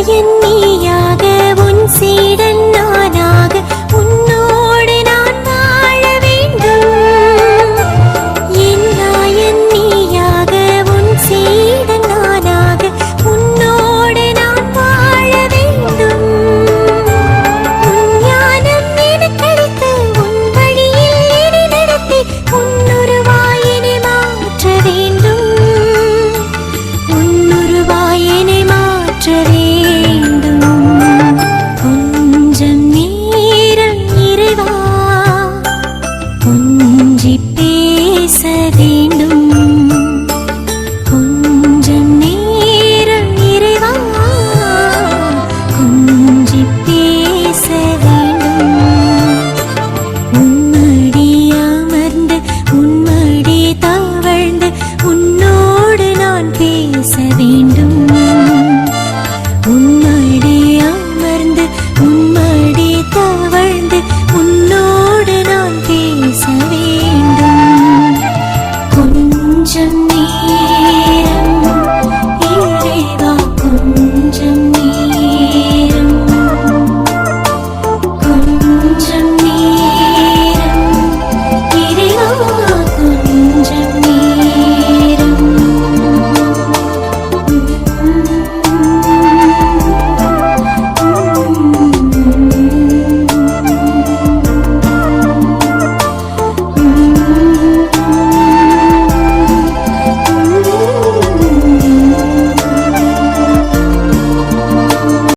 என்னாயன் நீயாக உன் சீட chân